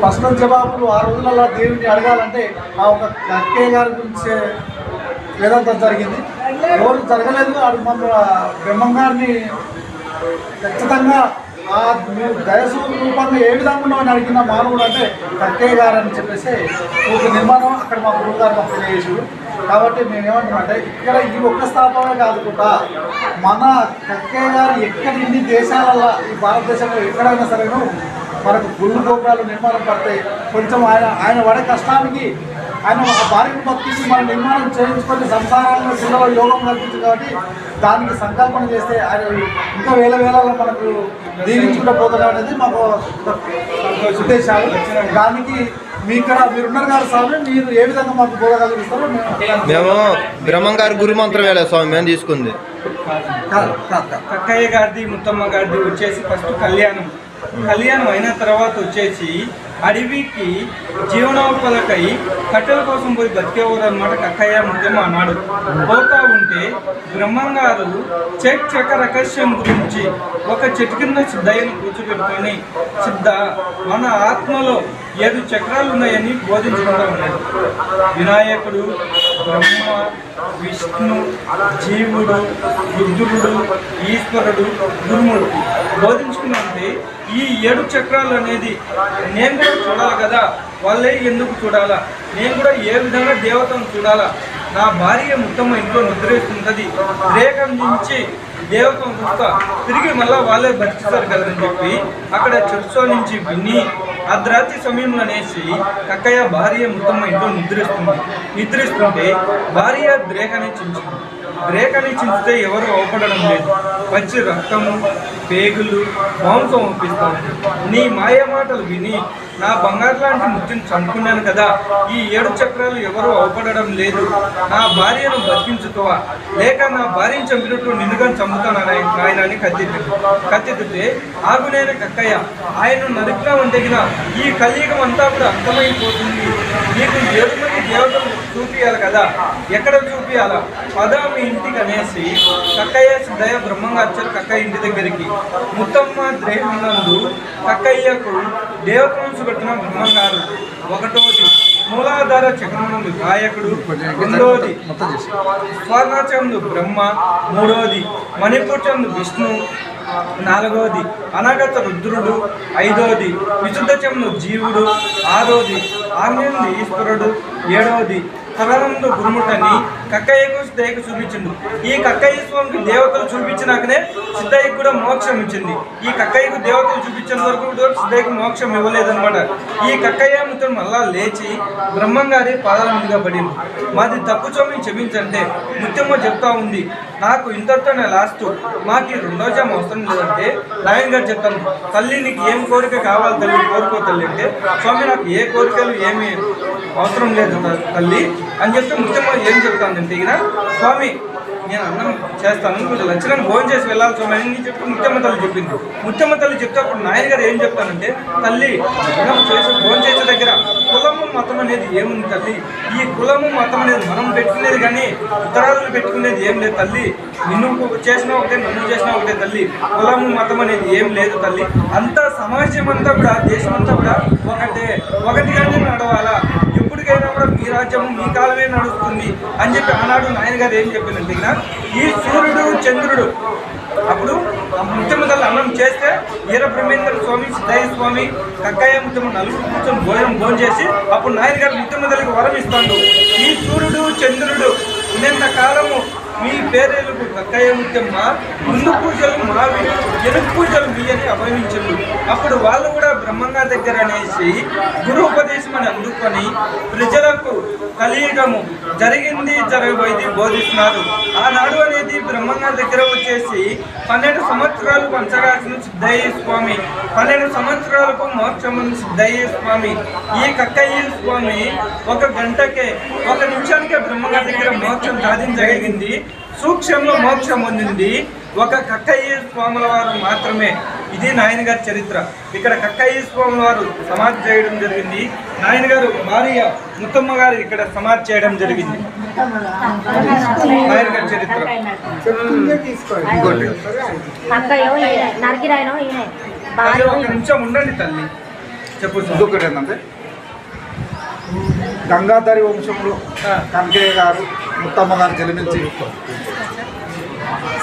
ప్రశ్న జవాబులు ఆ రోజులలో దేవుని అడగాలంటే ఆ ఒక కక్కయ్య గారి గురించి వేదాంతం జరిగింది. ఎవరు జరగలేదు అది మన బ్రహ్మం గారిని ఖచ్చితంగా ఆ మీరు దయసూరు రూపంగా ఏ విధంగా ఉన్నామని అడిగిన మానవుడు అంటే కక్కయ్య గారు అని చెప్పేసి ఒక నిర్మాణం అక్కడ మా గురువు గారు మాకు తెలియజేసారు కాబట్టి మేము ఇక్కడ ఈ ఒక్క స్థాపన కాదుకుండా మన కక్కయ్య గారు ఎక్కడ ఇన్ని దేశాలలో ఈ భారతదేశంలో ఎక్కడైనా సరేను మనకు గుళ్ళు గోపురాలు నిర్మాణం పడతాయి కొంచెం ఆయన ఆయన పడే కష్టానికి ఆయన ఆ భార్యను బతికించి మనం నిర్మాణం చేయించుకొని సంసారంలో పిల్లల యోగం కల్పించింది కాబట్టి దానికి సంకల్పన చేస్తే ఆయన ఇంకా వేల వేలలో మనకు దీవించుకుంటూ పోతున్నాం అనేది మాకు ఒక ఉద్దేశాలు. దానికి మీ ఇక్కడ మీరున్నారు కదా స్వామి మీరు ఏ విధంగా మాకు బోధ కలిగిస్తారో మేము మేము బ్రహ్మంగారి గురు మంత్రం వేలే స్వామి మేము తీసుకుంది. కాదు, కాదు, కాదు. కక్కయ్య గారిది ముత్తమ్మ గారిది వచ్చేసి ఫస్ట్ కళ్యాణం. కళ్యాణం అయిన తర్వాత వచ్చేసి అడవికి జీవనోపలకై కట్టెల కోసం పోయి బతికేవారు అనమాట కక్కయ్య ముఖ్యం అన్నాడు పోతా ఉంటే బ్రహ్మంగారు చెక్ చెక్క రహస్యం గురించి ఒక చెట్టు కింద సిద్ధయ్యను కూర్చోబెట్టుకొని సిద్ధ మన ఆత్మలో ఏడు చక్రాలు ఉన్నాయని బోధించడం ఉన్నాడు. వినాయకుడు బ్రహ్మ విష్ణు జీవుడు బుద్ధుడు ఈశ్వరుడు గురుముడు బోధించుకున్నంటే ఈ ఏడు చక్రాలు అనేది నేను కూడా చూడాలి కదా? వాళ్ళే ఎందుకు చూడాలా? నేను కూడా ఏ విధంగా దేవతను చూడాలా? నా భార్య ముత్తమ్మ ఇంట్లో నిద్రేస్తుంటుంది. రేఖం నుంచి దేవతను చూస్తా. తిరిగి మళ్ళీ వాళ్ళే బతికిస్తారు కదని చెప్పి అక్కడ చర్చో నుంచి విని అర్ధరాత్రి సమయంలో అనేసి కక్కయ్య భార్య మృతమ్మ ఇంట్లో నిద్రిస్తుంది. నిద్రిస్తుంటే భార్య ద్రేకని చించింది ద్రేకని చించితే ఎవరు అవపడడం లేదు. పచ్చి రక్తము పేగులు మాంసం ఒప్పిస్తాను నీ మాయ మాటలు విని నా బంగారు లాంటి ముత్యం చంపుకున్నాను కదా. ఈ ఏడు చక్రాలు ఎవరూ అవపడడం లేదు. నా భార్యను బతికించుకోవా? లేక నా భార్యను చంపినట్టు నిన్నుగా చంపుతాను ఆయన అని కత్తిద్దు కత్తిద్దితే ఆగునేన కక్కయ్య. ఆయన నరికినామని తగిన ఈ కలియుగం అంతా కూడా అంతమైపోతుంది. నీకు ఏడు మంది దేవతలు చూపియాలి కదా. ఎక్కడ చూపియాలా? పద మీ ఇంటికి అనేసి కక్కయ్య సిద్ధయ్య బ్రహ్మంగా వచ్చారు కక్కయ్య ఇంటి దగ్గరికి. ముత్తమ్మ ద్రేహనందు కక్కయ్యకు దేవతంశు పెట్టిన బ్రహ్మంగారు. ఒకటోది మూలాధార చక్రమునందు గాయకుడు రెండోది స్వర్ణచందు బ్రహ్మ మూడోది మణిపూర్చందు విష్ణు నాలుగోది అనగత రుద్రుడు ఐదోది విశుద్ధచందు జీవుడు ఆరోది ఆంగ్లంది ఈశ్వరుడు ఏడవది తలనందు గురుముట్టని కక్కయ్యకు సిద్ధయ్యకు చూపించిండు. ఈ కక్కయ్య స్వామికి దేవతలు చూపించినాకనే సిద్ధయ్యకు కూడా మోక్షం ఇచ్చింది. ఈ కక్కయ్యకు దేవతలు చూపించిన వరకు కూడా సిద్ధయ్యకు మోక్షం ఇవ్వలేదన్నమాట. ఈ కక్కయ్య ముత్తుడు మళ్ళా లేచి బ్రహ్మంగారి పాదాల మీదుగా పడింది మాది తప్పు చోమి క్షమించంటే ముత్యమ్మ చెప్తా ఉంది. నాకు ఇంతటితోనే లాస్ట్. మాకు ఈ రెండో జామ అవసరం లేదంటే నాయన్ గారు చెప్తాను తల్లి నీకు ఏం కోరిక కావాలి తల్లి? కోరుకో తల్లి అంటే స్వామి నాకు ఏ కోరికలు ఏమి అవసరం లేదు తల్లి. అని చెప్తే ముఖ్యంగా ఏం చెప్తానంటే ఇక స్వామి నేను అన్నం చేస్తాను కొంచెం లక్షణం భోజనం చేసి వెళ్ళాలి స్వామి అని చెప్పి ముత్యమ్మ తల్లి చెప్పింది. ముత్యమ్మ తల్లి చెప్తే అప్పుడు నాయన గారు ఏం చెప్తానంటే తల్లి అన్నం చేసి భోజనం చేసే దగ్గర కులము మతం అనేది ఏముంది తల్లి? ఈ కులము మతం అనేది మనం పెట్టుకునేది కానీ ఇతరాలను పెట్టుకునేది ఏం లేదు తల్లి. నిన్ను చేసిన ఒకటే నన్ను చేసిన ఒకటే తల్లి. కులము మతం అనేది ఏం లేదు తల్లి. అంతా సమాజం అంతా కూడా దేశం అంతా కూడా ఒకటే. ఒకటి కానీ రాజ్యము మీ కాలమే నడుస్తుంది అని చెప్పి ఆనాడు నాయన గారు ఏం చెప్పిందంటే ఈ సూర్యుడు చంద్రుడు అప్పుడు ఆ అన్నం చేస్తే వీర బ్రహ్మేంద్ర స్వామి సిద్ధయ్య స్వామి కక్కయ్య ముత్యమ్మ నలుగురు కూర్చొని భోజనం భోజనం చేసి అప్పుడు నాయన గారు ముత్యమ్మ వరం ఇస్తాడు. ఈ సూర్యుడు చంద్రుడు పేరేలకు కక్కయ్య ముత్యమ్మ ముందు పూజలు మావి ఎనుక పూజలు మీ అని అభవించండు అప్పుడు వాళ్ళు కూడా బ్రహ్మంగా దగ్గర అనేసి గురు ఉపదేశం అని అందుకొని ప్రజలకు కలియుగము జరిగింది జరగబోయేది బోధిస్తున్నారు. ఆనాడు అనేది బ్రహ్మంగా దగ్గర వచ్చేసి పన్నెండు సంవత్సరాలు పంచగాసిన సిద్ధయ్య స్వామి పన్నెండు సంవత్సరాలకు మోక్షముని సిద్ధయ్య స్వామి ఈ కక్కయ్య స్వామి ఒక గంటకే ఒక నిమిషానికే బ్రహ్మంగా దగ్గర మోక్షం సాధించగలిగింది. సూక్ష్మంలో మోక్షం పొందింది. ఒక కక్కయ్య స్వాముల వారు మాత్రమే. ఇది నాయన గారి చరిత్ర. ఇక్కడ కక్కయ్య స్వాముల వారు సమాధి చేయడం జరిగింది. నాయన గారు భార్య ముత్తమ్మ గారు ఇక్కడ సమాధి చేయడం జరిగింది. నాయన గారి చరిత్ర ఒక నిమిషం ఉండండి తల్లి. చెప్పు స్వామి. ఇంకొకటి ఏంటంటే గంగాధరి వంశంలో ఆ. కనకయ్య గారు ముత్తమ్మ గారు జన్మించి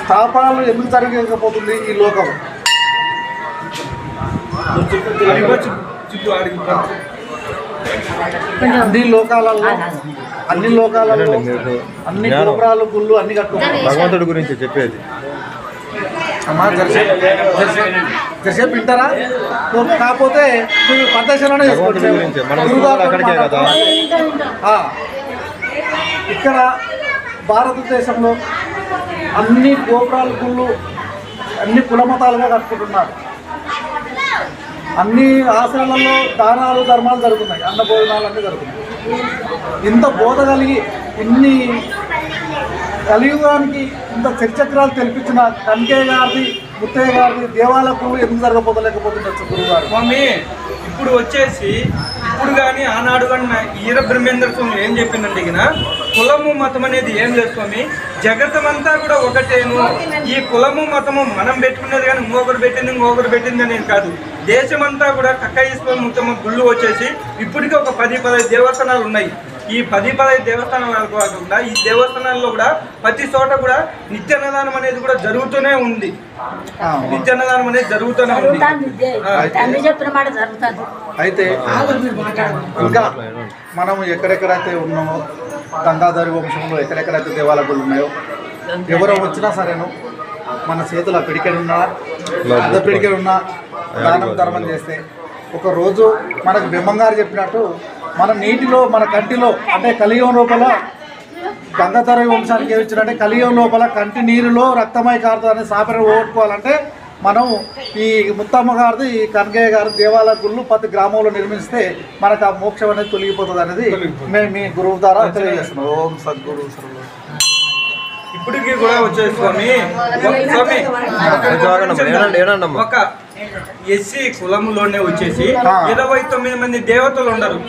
స్థాపనలు ఎందుకు జరగకపోతుంది ఈ లోకం? అన్ని లోకాలలో అన్ని లోకాలలో. అన్ని. గోపురాలు గుళ్ళు అన్ని కట్టుకుంటారు భగవంతుడి గురించి చెప్పేది. అమ్మా జరసేపు జరసేపు వింటారా కాకపోతే నువ్వు గురించి మనం అక్కడికే కదా. ఆ, ఇక్కడ భారతదేశంలో అన్ని గోపురాల గుళ్ళు అన్ని కులమతాలుగా కట్టుకుంటున్నారు. అన్ని ఆశ్రమాలలో దానాలు ధర్మాలు జరుగుతున్నాయి. అన్న భోజనాలు అన్నీ జరుగుతున్నాయి. ఇంత బోధ కలిగి ఇన్ని కలియుగానికి ఇంత చర్చక్రాలు తెలిపించిన కనకయ్య గారిది ముత్తయ్య గారిది దేవాలకు ఎందుకు జరగపోతలేకపోతుండొచ్చు గురువు గారు స్వామి ఇప్పుడు వచ్చేసి ఇప్పుడు కానీ ఆనాడు కానీ ఈర బ్రహ్మేంద్ర స్వామి ఏం చెప్పిందండి ఇక కులము మతం అనేది ఏం లేదు స్వామి జగతమంతా కూడా ఒకటేను ఈ కులము మతము మనం పెట్టుకునేది కానీ ఇంకొకరు పెట్టింది ఇంకొకరు పెట్టింది అనేది కాదు. దేశమంతా కూడా కక్కయ్య ముత్తమ్మ గుళ్ళు వచ్చేసి ఇప్పటికీ ఒక పది పదహైదు దేవస్థానాలు ఉన్నాయి. ఈ పది పదహైదు దేవస్థానాలు కాకుండా ఈ దేవస్థానాల్లో కూడా ప్రతి చోట కూడా నిత్యాన్నదానం అనేది కూడా జరుగుతూనే ఉంది. ఆ, నిత్యాన్నదానం అనేది జరుగుతూనే ఉంది. అయితే ఇంకా మనం ఎక్కడెక్కడైతే ఉన్నామో గంగాధరి వంశంలో ఎక్కడెక్కడైతే దేవాలయాలు ఉన్నాయో ఎవరో వచ్చినా సరేను మన చేతుల పిడికెడు ఉన్నా పెద్ద పిడికెడు ఉన్నా దానం ధర్మం చేస్తే ఒక రోజు మనకు బింబంగారు చెప్పినట్టు మన నీటిలో మన కంటిలో అంటే కలియుగం లోపల గంగాధర వంశానికి ఏమి ఇచ్చారంటే కలియుగం లోపల కంటి నీరులో రక్తమై కారుతుంది అనే సాపర ఓట్టుకోవాలంటే మనం ఈ ముత్తమ్మ గారిది ఈ కనకయ్య గారి దేవాలయ గుళ్ళు ప్రతి గ్రామంలో నిర్మిస్తే మనకు ఆ మోక్షం అనేది తొలగిపోతుంది అనేది మేము మీ గురువు ద్వారా తెలియజేస్తున్నాం ఓం సద్గురు ఇప్పటికీ కూడా వచ్చే స్వామి స్వామి. ఒక ఎస్సీ కులములోనే వచ్చేసి. ఇరవై తొమ్మిది మంది దేవతలు ఉండరు.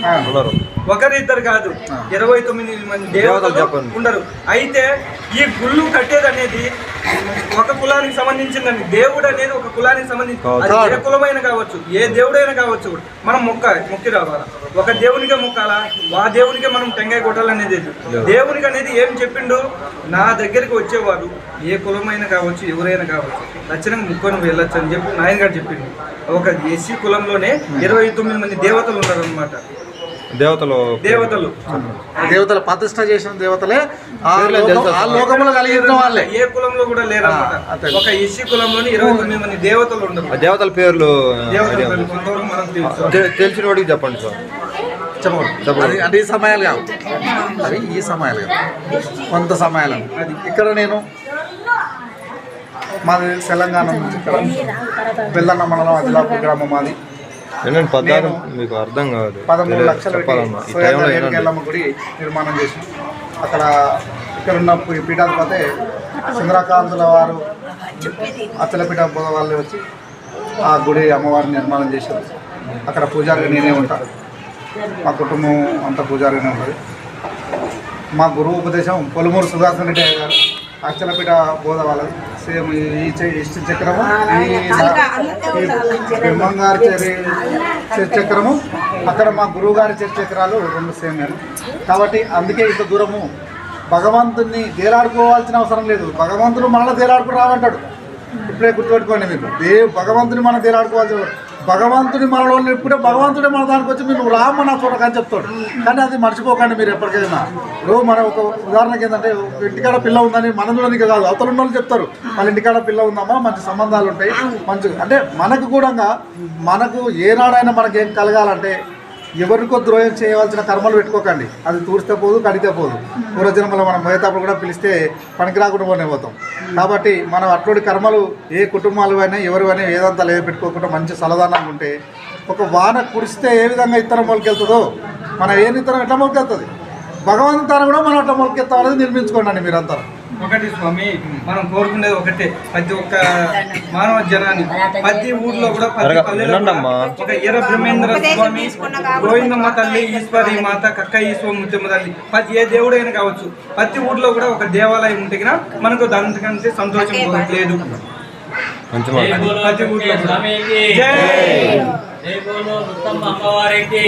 ఒకరిద్దరు కాదు ఇరవై తొమ్మిది మంది దేవతలు. ఉండరు. అయితే ఈ గుళ్ళు కట్టేది అనేది ఒక కులానికి సంబంధించిందండి. దేవుడు అనేది ఒక కులానికి సంబంధించి ఏ కులమైనా కావచ్చు ఏ దేవుడైనా కావచ్చు మనం మొక్క మొక్కి రావాలా? ఒక దేవునికే మొక్కాలా? ఆ దేవునికే మనం టెంకాయ కొట్టాలనేది. దేవునికి అనేది ఏం చెప్పిండు? నా దగ్గరికి వచ్చేవారు ఏ కులమైనా కావచ్చు ఎవరైనా కావచ్చు ఖచ్చితంగా ముక్కొని వెళ్ళొచ్చు అని చెప్పి నాయన గారు చెప్పిండు. ఒక ఎస్సీ కులంలోనే ఇరవై తొమ్మిది మంది దేవతలు ఉన్నారు అనమాట దేవతలు. దేవతలు. దేవతల ప్రతిష్ట చేసిన దేవతలే ఆ లోకంలో కలిగిన వాళ్ళే. ఏ కులంలో కూడా అంతే. ఒక ఎస్సీ కులంలోని ఇరవై తొమ్మిది మంది దేవతలు ఉండరు. ఆ దేవతల పేర్లు తెలిసిన వాడికి చెప్పండి సార్. చెప్పండి. అది అంటే ఈ సమయాలు కావు. అవి ఈ సమయాలు కావు. కొంత సమయాలు. అది. ఇక్కడ నేను మాది తెలంగాణ నుంచి ఇక్కడ. బెల్లన్న మండలం అదిలాపూర్ గ్రామం మాది. ఏంటంటే పద్నాలుగు మీకు అర్థం కాదు. పదమూడు లక్షలు ఎల్లమ్మ గుడి నిర్మాణం చేసినాం అక్కడ ఇక్కడ ఉన్న పీఠాధిపతి చంద్రకాంతుల వారు అచ్చలపీఠ బోధ వాళ్ళు వచ్చి ఆ గుడి అమ్మవారిని నిర్మాణం చేశారు. అక్కడ పూజారిగా నేనే ఉంటాను మా కుటుంబం అంతా పూజారిగానే ఉంటుంది. మా గురువు ఉపదేశం పొలుమూరు సుదర్శన్ రెడ్డి గారు అచ్చలపీఠ బోధ వాళ్ళది. చక్రము బ్రహ్మంగారి చక్రము. అక్కడ మా గురువు గారి చక్రాలు రెండు సేమ్ కాబట్టి అందుకే ఇంత దూరము. భగవంతుని దేలాడుకోవాల్సిన అవసరం లేదు. భగవంతుడు మనలో దేలాడుకు రావంటాడు ఇప్పుడే గుర్తుపెట్టుకోండి మీరు దేవు భగవంతుని మనం దేలాడుకోవాల్సిన భగవంతుని మనలో ఇప్పుడే భగవంతుడే మన దానికి వచ్చి మీరు రామ్మ నా చూడకని చెప్తాడు. కానీ అది మర్చిపోకండి మీరు ఎప్పటికైనా. ఇప్పుడు మన ఒక ఉదాహరణకి ఏంటంటే ఇంటికాడ పిల్ల ఉందని మనం చూడడానికి కాదు. అవతల ఉన్న వాళ్ళు చెప్తారు. వాళ్ళ ఇంటికాడ పిల్ల ఉందమ్మా మంచి సంబంధాలు ఉంటాయి. మంచి అంటే మనకు కూడా మనకు ఏనాడైనా మనకి ఏం కలగాలంటే ఎవరికో ద్రోహం చేయవలసిన కర్మలు పెట్టుకోకండి. అది తూరిస్తే పోదు కడితే పోదు. పూర్వజన్మలో మనం మోయేటప్పుడు కూడా పిలిస్తే పనికి రాకుండా పోనే పోతాం. కాబట్టి మనం అటువంటి కర్మలు ఏ కుటుంబాలు అయినా ఎవరివైనా ఏదంతా లేదు పెట్టుకోకుండా మంచి సలదానంగా ఉంటే ఒక వాన కురిస్తే ఏ విధంగా ఇత్తనం మొలకెళ్తుందో మన ఏ ఇత్తనం ఎట్లా మొలకెళ్తుంది? భగవంతుని తన కూడా మనం అట్లా మొలకెత్తాం అనేది నిర్మించుకోండి అండి మీరంతా. ఒకటి స్వామి మనం కోరుకునేది ఒకటే. ప్రతి ఒక్క మానవ జనాన్ని ప్రతి ఊర్లో కూడా ప్రతి పల్లెలో ఒక ఎర్ర బ్రహ్మేంద్ర స్వామి గోవిందమ్మ తల్లి ఈశ్వరి మాత కక్క ఈశ్వర ముత్యమ్మ తల్లి ప్రతి ఏ దేవుడైనా కావచ్చు ప్రతి ఊర్లో కూడా ఒక దేవాలయం ఉంటే కనుక మనకు దానికంటే సంతోషం లేదు. ప్రతి ఊర్లో. జై అమ్మవారికి.